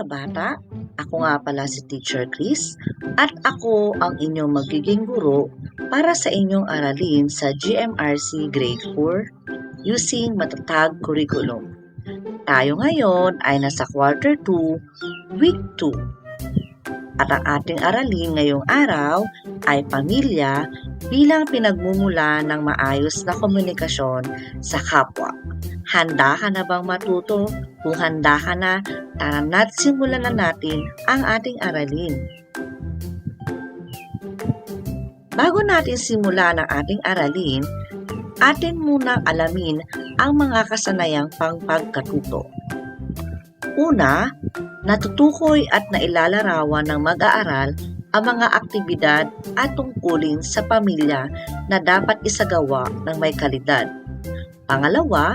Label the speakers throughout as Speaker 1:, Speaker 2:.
Speaker 1: Mga bata? Ako nga pala si Teacher Chris at ako ang inyong magiging guro para sa inyong aralin sa GMRC Grade 4 using Matatag Curriculum. Tayo ngayon ay nasa Quarter 2, Week 2. At ang ating aralin ngayong araw ay pamilya bilang pinagmumula ng maayos na komunikasyon sa kapwa. Handa ka na bang matuto? Kung handa ka na, tara na't simulan na natin ang ating aralin. Bago natin simulan ang ating aralin, atin munang alamin ang mga kasanayang pangpagkatuto. Una, natutukoy at nailalarawan ng mag-aaral ang mga aktibidad at tungkulin sa pamilya na dapat isagawa ng may kalidad. Pangalawa,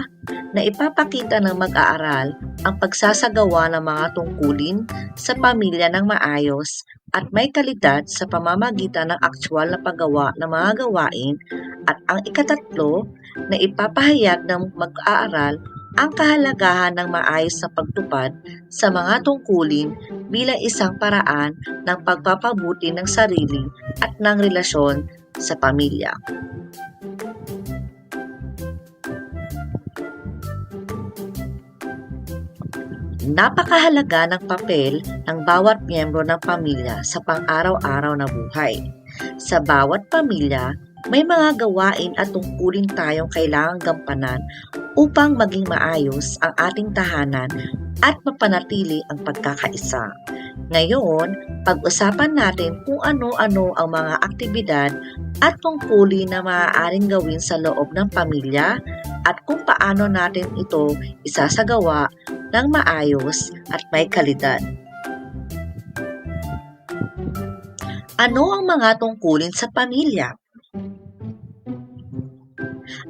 Speaker 1: na ipapakita ng mag-aaral ang pagsasagawa ng mga tungkulin sa pamilya ng maayos at may kalidad sa pamamagitan ng aktwal na paggawa ng mga gawain at ang ikatatlo na ipapahayag ng mag-aaral ang kahalagahan ng maayos na pagtupad sa mga tungkulin bilang isang paraan ng pagpapabuti ng sarili at ng relasyon sa pamilya. Napakahalaga ng papel ng bawat miyembro ng pamilya sa pang-araw-araw na buhay. Sa bawat pamilya, may mga gawain at tungkulin tayong kailangang gampanan upang maging maayos ang ating tahanan at mapanatili ang pagkakaisa. Ngayon, pag-usapan natin kung ano-ano ang mga aktibidad at tungkulin na maaaring gawin sa loob ng pamilya at kung paano natin ito isasagawa ng maayos at may kalidad. Ano ang mga tungkulin sa pamilya?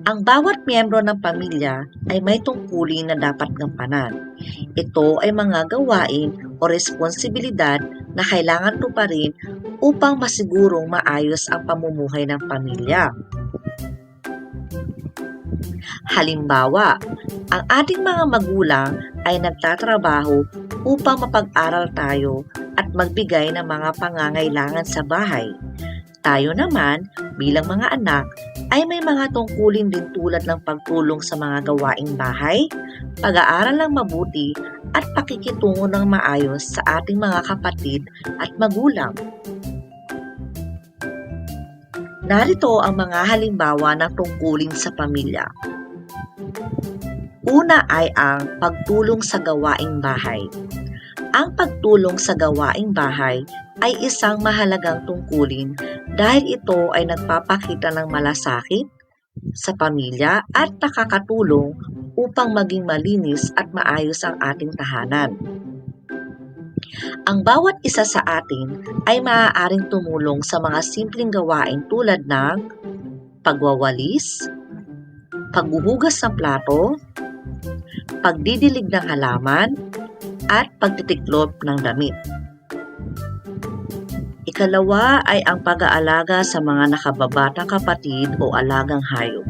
Speaker 1: Ang bawat miyembro ng pamilya ay may tungkulin na dapat gampanan. Ito ay mga gawain o responsibilidad na kailangan tuparin upang masigurong maayos ang pamumuhay ng pamilya. Halimbawa, ang ating mga magulang ay nagtatrabaho upang mapag-aral tayo at magbigay ng mga pangangailangan sa bahay. Tayo naman, bilang mga anak, ay may mga tungkulin din tulad ng pagtulong sa mga gawaing bahay, pag-aaral ng mabuti, at pakikitungo ng maayos sa ating mga kapatid at magulang. Narito ang mga halimbawa ng tungkulin sa pamilya. Una ay ang pagtulong sa gawaing bahay. Ang pagtulong sa gawaing bahay ay isang mahalagang tungkulin dahil ito ay nagpapakita ng malasakit sa pamilya at nakakatulong upang maging malinis at maayos ang ating tahanan. Ang bawat isa sa atin ay maaaring tumulong sa mga simpleng gawain tulad ng pagwawalis, paghuhugas ng plato, pagdidilig ng halaman, at pagtitiklop ng damit. Ikalawa ay ang pag-aalaga sa mga nakababatang kapatid o alagang hayop.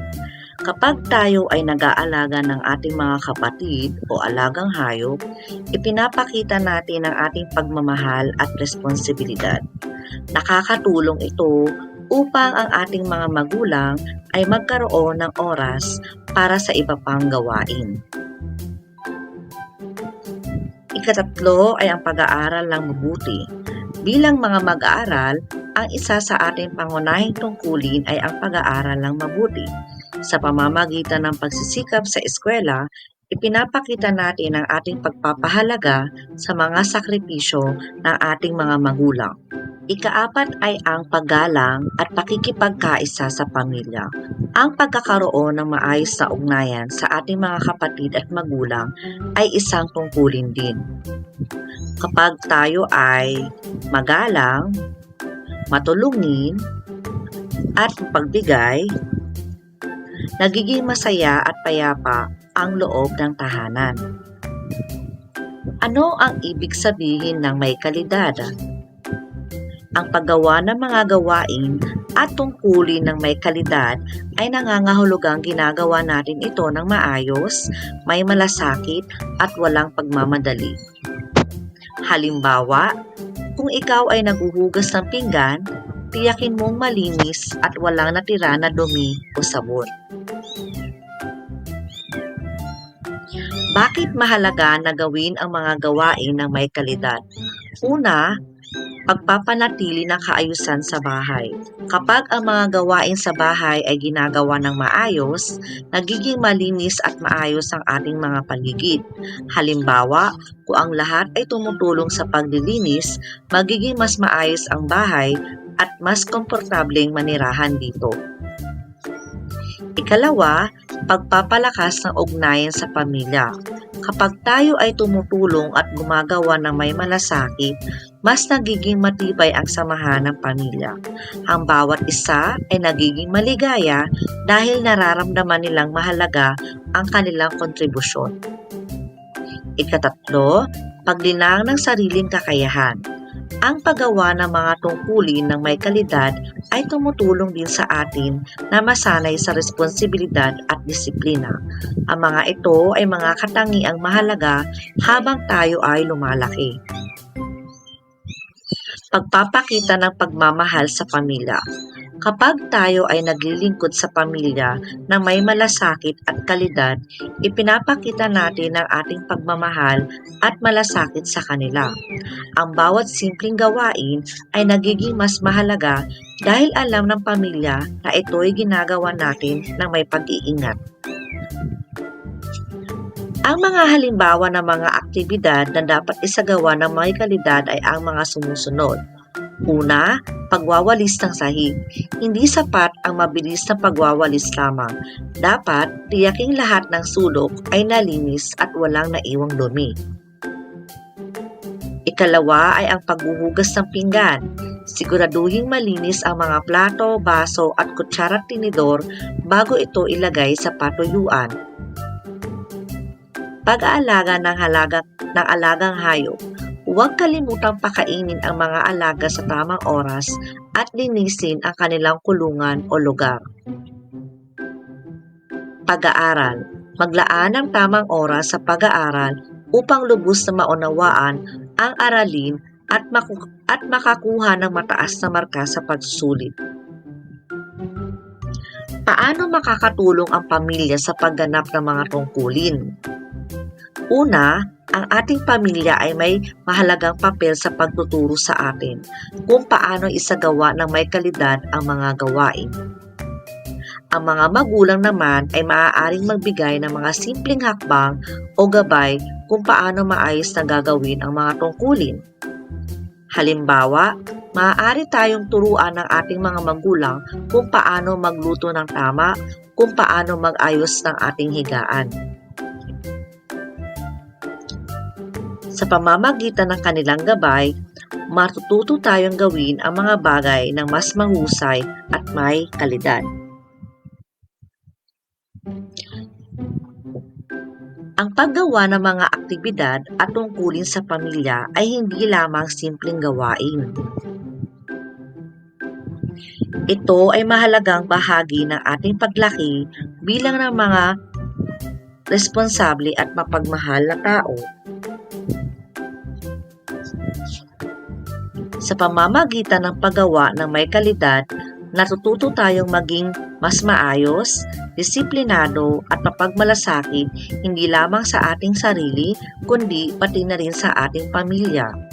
Speaker 1: Kapag tayo ay nag-aalaga ng ating mga kapatid o alagang hayop, ipinapakita natin ang ating pagmamahal at responsibilidad. Nakakatulong ito upang ang ating mga magulang ay magkaroon ng oras para sa iba pang gawain. Ikatatlo ay ang pag-aaral ng mabuti. Bilang mga mag-aaral, ang isa sa ating pangunahing tungkulin ay ang pag-aaral ng mabuti. Sa pamamagitan ng pagsisikap sa eskwela, ipinapakita natin ang ating pagpapahalaga sa mga sakripisyo ng ating mga magulang. Ikaapat ay ang paggalang at pakikipagkaisa sa pamilya. Ang pagkakaroon ng maayos na ugnayan sa ating mga kapatid at magulang ay isang tungkulin din. Kapag tayo ay magalang, matulungin, at pagbigay, nagiging masaya at payapa ang loob ng tahanan. Ano ang ibig sabihin ng may kalidad? Ang paggawa ng mga gawain at tungkulin ng may kalidad ay nangangahulugang ginagawa natin ito ng maayos, may malasakit at walang pagmamadali. Halimbawa, kung ikaw ay naguhugas ng pinggan, tiyakin mong malinis at walang natira na dumi o sabon. Bakit mahalaga na gawin ang mga gawain ng may kalidad? Una, pagpapanatili ng kaayusan sa bahay. Kapag ang mga gawain sa bahay ay ginagawa ng maayos, nagiging malinis at maayos ang ating mga paligid. Halimbawa, kung ang lahat ay tumutulong sa paglilinis, magiging mas maayos ang bahay at mas komportableng manirahan dito. Ikalawa, pagpapalakas ng ugnayan sa pamilya. Kapag tayo ay tumutulong at gumagawa ng may malasakit, mas nagiging matibay ang samahan ng pamilya. Ang bawat isa ay nagiging maligaya dahil nararamdaman nilang mahalaga ang kanilang kontribusyon. Ikatatlo, paglinang ng sariling kakayahan. Ang paggawa ng mga tungkulin ng may kalidad ay tumutulong din sa atin na masanay sa responsibilidad at disiplina. Ang mga ito ay mga katangiang mahalaga habang tayo ay lumalaki. Pagpapakita ng pagmamahal sa pamilya. Kapag tayo ay naglilingkod sa pamilya na may malasakit at kalidad, ipinapakita natin ang ating pagmamahal at malasakit sa kanila. Ang bawat simpleng gawain ay nagiging mas mahalaga dahil alam ng pamilya na ito'y ginagawa natin ng may pag-iingat. Ang mga halimbawa ng mga aktibidad na dapat isagawa ng may kalidad ay ang mga sumusunod. Una, pagwawalis ng sahig. Hindi sapat ang mabilis na pagwawalis lamang. Dapat tiyaking lahat ng sulok ay nalinis at walang naiwang dumi. Ikalawa ay ang paghuhugas ng pinggan. Siguraduhin malinis ang mga plato, baso at kutsara tinidor bago ito ilagay sa patuyuan. Pag-aalaga ng halaga ng alagang hayop. Huwag kalimutang pakainin ang mga alaga sa tamang oras at linisin ang kanilang kulungan o lugar. Pag-aaral. Maglaan ng tamang oras sa pag-aaral upang lubos na maunawaan ang aralin at, maku- at makakuha ng mataas na marka sa pagsusulit. Paano makakatulong ang pamilya sa pagganap ng mga tungkulin? Una, ang ating pamilya ay may mahalagang papel sa pagtuturo sa atin kung paano isagawa ng may kalidad ang mga gawain. Ang mga magulang naman ay maaaring magbigay ng mga simpleng hakbang o gabay kung paano maayos na gagawin ang mga tungkulin. Halimbawa, maaari tayong turuan ng ating mga magulang kung paano magluto ng tama, kung paano mag-ayos ng ating higaan. Sa pamamagitan ng kanilang gabay, matututo tayong gawin ang mga bagay ng mas mahusay at may kalidad. Ang paggawa ng mga aktibidad at tungkulin sa pamilya ay hindi lamang simpleng gawain. Ito ay mahalagang bahagi ng ating paglaki bilang ng mga responsable at mapagmahal na tao. Sa pamamagitan ng paggawa ng may kalidad, natututo tayong maging mas maayos, disiplinado at mapagmalasakit hindi lamang sa ating sarili kundi pati na rin sa ating pamilya.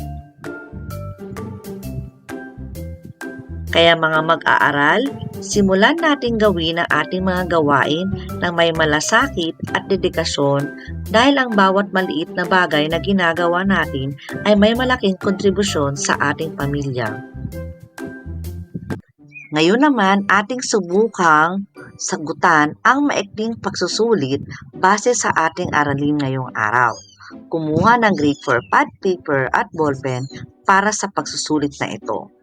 Speaker 1: Kaya mga mag-aaral, simulan natin gawin ang ating mga gawain ng may malasakit at dedikasyon dahil ang bawat maliit na bagay na ginagawa natin ay may malaking kontribusyon sa ating pamilya. Ngayon naman, ating subukang sagutan ang maikling pagsusulit base sa ating aralin ngayong araw. Kumuha ng grade 4 pad paper at ballpen para sa pagsusulit na ito.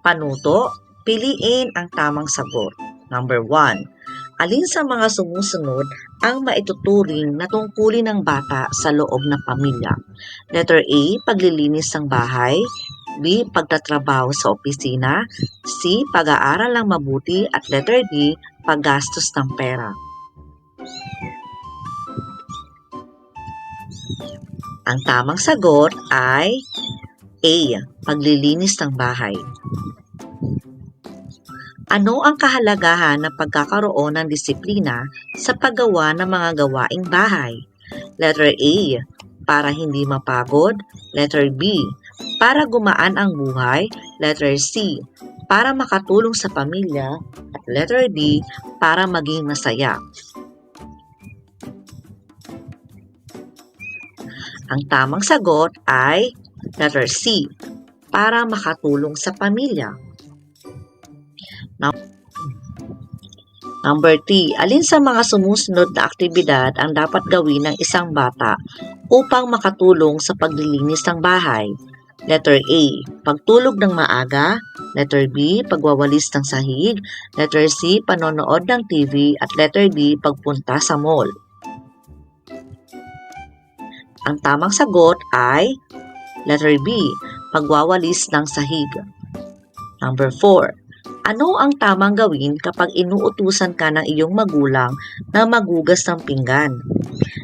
Speaker 1: Panuto, piliin ang tamang sagot. Number 1. Alin sa mga sumusunod ang maituturing na tungkulin ng bata sa loob ng pamilya? Letter A, paglilinis ng bahay. B, pagtatrabaho sa opisina. C, pag-aaral ng mabuti. At letter D, paggastos ng pera. Ang tamang sagot ay A. Paglilinis ng bahay. Ano ang kahalagahan ng pagkakaroon ng disiplina sa paggawa ng mga gawaing bahay? Letter A. Para hindi mapagod. Letter B. Para gumaan ang buhay. Letter C. Para makatulong sa pamilya. At letter D. Para maging masaya. Ang tamang sagot ay letter C. Para makatulong sa pamilya. Number 3. Alin sa mga sumusunod na aktibidad ang dapat gawin ng isang bata upang makatulong sa paglilinis ng bahay? Letter A. Pagtulog ng maaga. Letter B. Pagwawalis ng sahig. Letter C. Panonood ng TV. At letter D. Pagpunta sa mall. Ang tamang sagot ay letter B. Pagwawalis ng sahig. Number 4. Ano ang tamang gawin kapag inuutusan ka ng iyong magulang na magugas ng pinggan?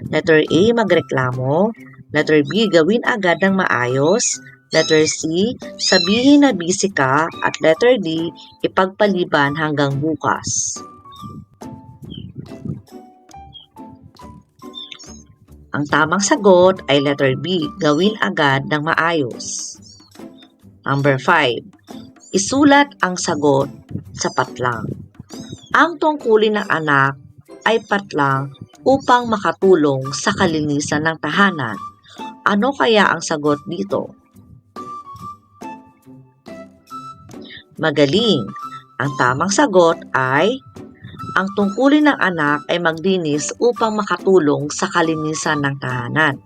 Speaker 1: Letter A, magreklamo. Letter B, gawin agad ng maayos. Letter C, sabihin na busy ka. At letter D, ipagpaliban hanggang bukas. Ang tamang sagot ay letter B, gawin agad ng maayos. Number 5. Isulat ang sagot sa patlang. Ang tungkulin ng anak ay patlang upang makatulong sa kalinisan ng tahanan. Ano kaya ang sagot dito? Magaling. Ang tamang sagot ay ang tungkulin ng anak ay maglinis upang makatulong sa kalinisan ng tahanan.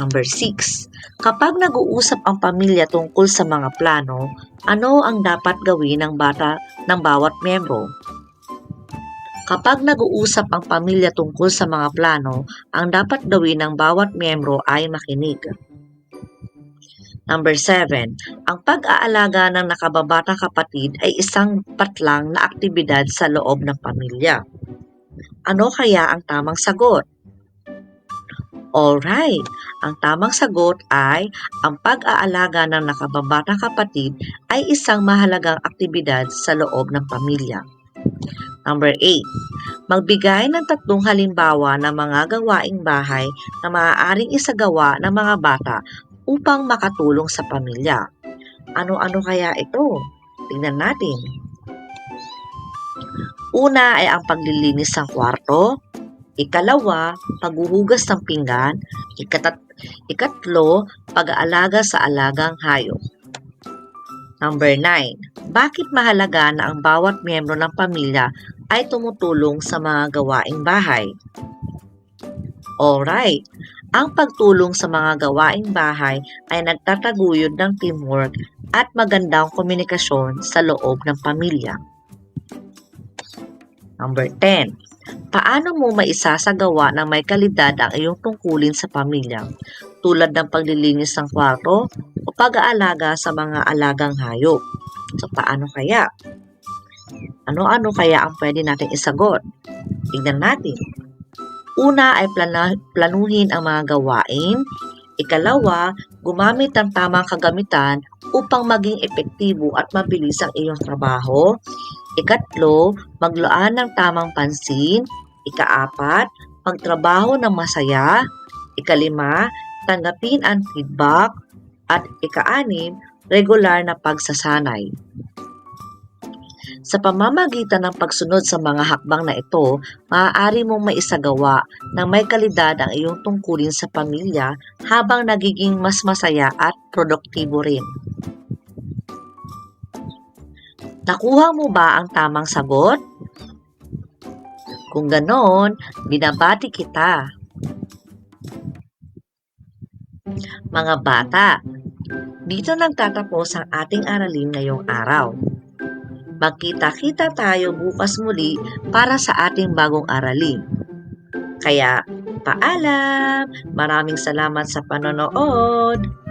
Speaker 1: Number 6. Kapag nag-uusap ang pamilya tungkol sa mga plano, ano ang dapat gawin ng bata ng bawat miyembro? Kapag nag-uusap ang pamilya tungkol sa mga plano, ang dapat gawin ng bawat miyembro ay makinig. Number 7. Ang pag-aalaga ng nakababatang kapatid ay isang patlang na aktibidad sa loob ng pamilya. Ano kaya ang tamang sagot? Alright, ang tamang sagot ay ang pag-aalaga ng nakababatang kapatid ay isang mahalagang aktibidad sa loob ng pamilya. Number 8. Magbigay ng tatlong halimbawa ng mga gawaing bahay na maaaring isagawa ng mga bata upang makatulong sa pamilya. Ano-ano kaya ito? Tingnan natin. Una ay ang paglilinis ng kwarto. Ikalawa, paghuhugas ng pinggan. Ikatat ikatlo, pag-aalaga sa alagang hayop. Number 9. Bakit mahalaga na ang bawat miyembro ng pamilya ay tumutulong sa mga gawaing bahay? Alright, ang pagtulong sa mga gawaing bahay ay nagtataguyod ng teamwork at magandang komunikasyon sa loob ng pamilya. Number 10. Paano mo maisasagawa ng may kalidad ang iyong tungkulin sa pamilya tulad ng paglilinis ng kwarto o pag-aalaga sa mga alagang hayop? So, paano kaya? Ano-ano kaya ang pwede nating isagot? Tignan natin. Una ay planuhin ang mga gawain. Ikalawa, gumamit ng tamang kagamitan upang maging epektibo at mabilis ang iyong trabaho. Ikatlo, maglaan ng tamang pansin. Ikaapat, magtrabaho ng masaya. Ikalima, tanggapin ang feedback. At ikaanim, regular na pagsasanay. Sa pamamagitan ng pagsunod sa mga hakbang na ito, maaari mong maisagawa na may kalidad ang iyong tungkulin sa pamilya habang nagiging mas masaya at produktibo rin. Nakuha mo ba ang tamang sagot? Kung ganon, binabati kita. Mga bata, dito nagtatapos ang ating aralin ngayong araw. Magkita-kita tayo bukas muli para sa ating bagong aralin. Kaya, paalam! Maraming salamat sa panonood!